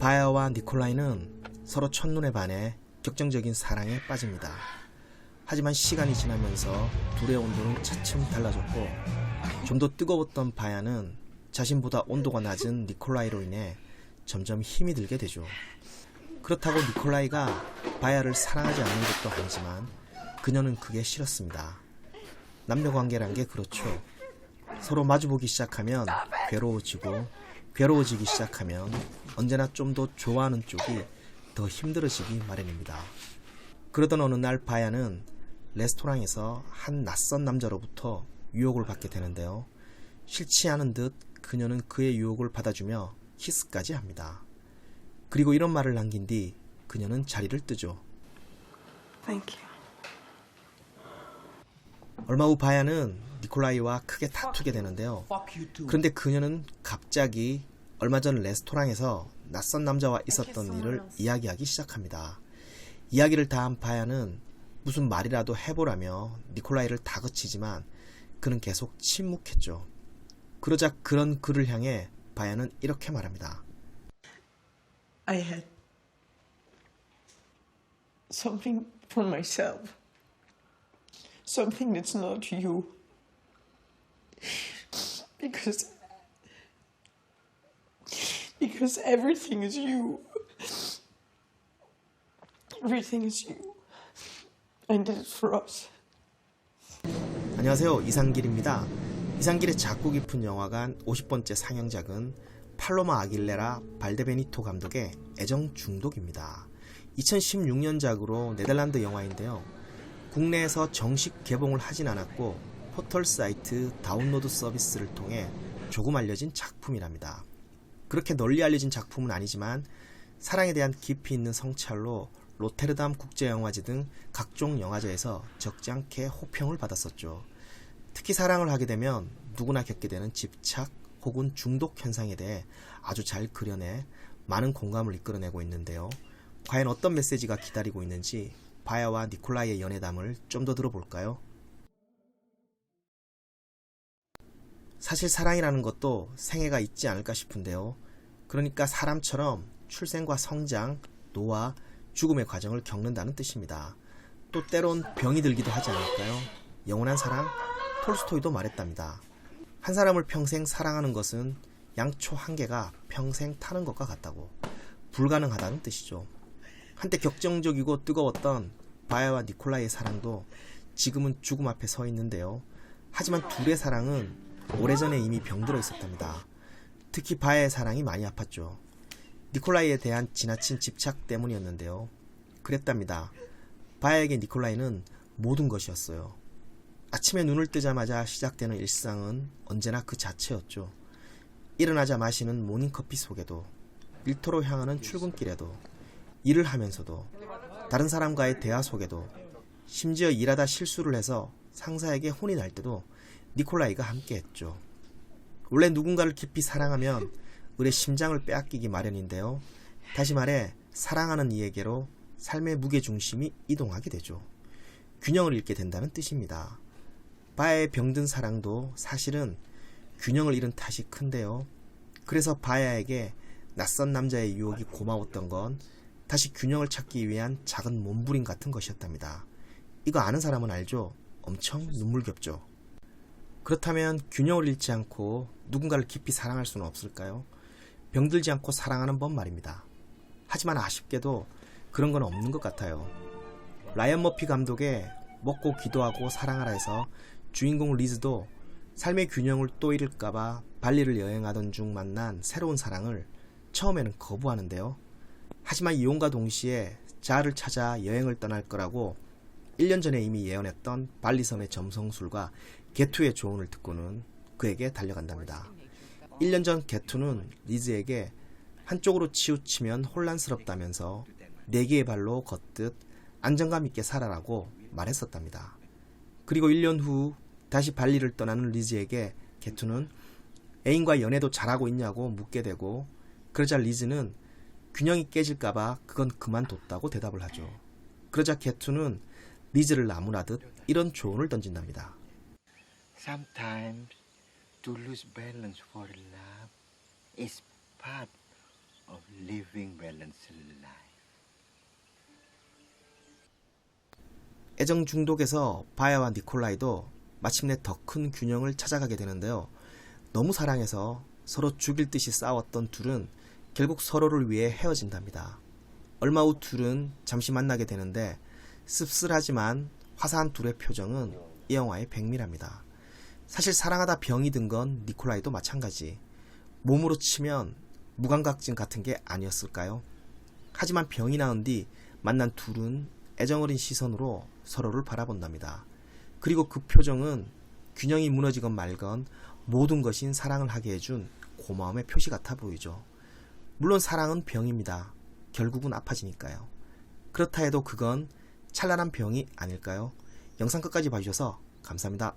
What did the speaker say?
바야와 니콜라이는 서로 첫눈에 반해 격정적인 사랑에 빠집니다. 하지만 시간이 지나면서 둘의 온도는 차츰 달라졌고 좀 더 뜨거웠던 바야는 자신보다 온도가 낮은 니콜라이로 인해 점점 힘이 들게 되죠. 그렇다고 니콜라이가 바야를 사랑하지 않는 것도 아니지만 그녀는 그게 싫었습니다. 남녀 관계란 게 그렇죠. 서로 마주보기 시작하면 괴로워지고 괴로워지기 시작하면 언제나 좀 더 좋아하는 쪽이 더 힘들어지기 마련입니다. 그러던 어느 날 바야는 레스토랑에서 한 낯선 남자로부터 유혹을 받게 되는데요. 싫지 않은 듯 그녀는 그의 유혹을 받아주며 키스까지 합니다. 그리고 이런 말을 남긴 뒤 그녀는 자리를 뜨죠. Thank you. 얼마 후 바야는 니콜라이와 크게 다투게 되는데요. 그런데 그녀는 갑자기 얼마 전 레스토랑에서 낯선 남자와 있었던 일을 이야기하기 시작합니다. 이야기를 다한 바야는 무슨 말이라도 해보라며 니콜라이를 다그치지만 그는 계속 침묵했죠. 그러자 그런 그를 향해 바야는 이렇게 말합니다. I had something for myself. Something that's not you. Because because everything is you. Everything is you. I did it for us. 안녕하세요. 이상길입니다. 이상길의 작고 깊은 영화관 50번째 상영작은 팔로마 아길레라 발데베니토 감독의 애정 중독입니다. 2016년작으로 네덜란드 영화인데요. 국내에서 정식 개봉을 하진 않았고 포털 사이트 다운로드 서비스를 통해 조금 알려진 작품이랍니다. 그렇게 널리 알려진 작품은 아니지만 사랑에 대한 깊이 있는 성찰로 로테르담 국제영화제 등 각종 영화제에서 적지 않게 호평을 받았었죠. 특히 사랑을 하게 되면 누구나 겪게 되는 집착 혹은 중독 현상에 대해 아주 잘 그려내 많은 공감을 이끌어내고 있는데요. 과연 어떤 메시지가 기다리고 있는지 바야와 니콜라이의 연애담을 좀 더 들어볼까요? 사실 사랑이라는 것도 생애가 있지 않을까 싶은데요. 그러니까 사람처럼 출생과 성장, 노화, 죽음의 과정을 겪는다는 뜻입니다. 또 때론 병이 들기도 하지 않을까요? 영원한 사랑? 톨스토이도 말했답니다. 한 사람을 평생 사랑하는 것은 양초 한 개가 평생 타는 것과 같다고. 불가능하다는 뜻이죠. 한때 격정적이고 뜨거웠던 바야와 니콜라의 사랑도 지금은 죽음 앞에 서 있는데요. 하지만 둘의 사랑은 오래전에 이미 병들어 있었답니다. 특히 바야의 사랑이 많이 아팠죠. 니콜라이에 대한 지나친 집착 때문이었는데요. 그랬답니다. 바야에게 니콜라이는 모든 것이었어요. 아침에 눈을 뜨자마자 시작되는 일상은 언제나 그 자체였죠. 일어나자 마시는 모닝커피 속에도, 일터로 향하는 출근길에도, 일을 하면서도, 다른 사람과의 대화 속에도, 심지어 일하다 실수를 해서 상사에게 혼이 날 때도 니콜라이가 함께했죠. 원래 누군가를 깊이 사랑하면 을의 심장을 빼앗기기 마련인데요. 다시 말해 사랑하는 이에게로 삶의 무게 중심이 이동하게 되죠. 균형을 잃게 된다는 뜻입니다. 바야의 병든 사랑도 사실은 균형을 잃은 탓이 큰데요. 그래서 바야에게 낯선 남자의 유혹이 고마웠던 건 다시 균형을 찾기 위한 작은 몸부림 같은 것이었답니다. 이거 아는 사람은 알죠? 엄청 눈물겹죠. 그렇다면 균형을 잃지 않고 누군가를 깊이 사랑할 수는 없을까요? 병들지 않고 사랑하는 법 말입니다. 하지만 아쉽게도 그런 건 없는 것 같아요. 라이언 머피 감독의 먹고 기도하고 사랑하라에서 주인공 리즈도 삶의 균형을 또 잃을까봐 발리를 여행하던 중 만난 새로운 사랑을 처음에는 거부하는데요. 하지만 이혼과 동시에 자아를 찾아 여행을 떠날 거라고 1년 전에 이미 예언했던 발리섬의 점성술과 게투의 조언을 듣고는 그에게 달려간답니다. 1년 전 게투는 리즈에게 한쪽으로 치우치면 혼란스럽다면서 네 개의 발로 걷듯 안정감 있게 살아라고 말했었답니다. 그리고 1년 후 다시 발리를 떠나는 리즈에게 게투는 애인과 연애도 잘하고 있냐고 묻게 되고 그러자 리즈는 균형이 깨질까봐 그건 그만뒀다고 대답을 하죠. 그러자 게투는 리즈를 나무라듯 이런 조언을 던진답니다. Sometimes to lose balance for love is part of living balanced life. 애정 중독에서 바야와 니콜라이도 마침내 더 큰 균형을 찾아가게 되는데요. 너무 사랑해서 서로 죽일 듯이 싸웠던 둘은 결국 서로를 위해 헤어진답니다. 얼마 후 둘은 잠시 만나게 되는데 씁쓸하지만 화사한 둘의 표정은 이 영화의 백미랍니다. 사실 사랑하다 병이 든 건 니콜라이도 마찬가지. 몸으로 치면 무감각증 같은 게 아니었을까요? 하지만 병이 나은 뒤 만난 둘은 애정어린 시선으로 서로를 바라본답니다. 그리고 그 표정은 균형이 무너지건 말건 모든 것인 사랑을 하게 해준 고마움의 표시 같아 보이죠. 물론 사랑은 병입니다. 결국은 아파지니까요. 그렇다 해도 그건 찬란한 병이 아닐까요? 영상 끝까지 봐주셔서 감사합니다.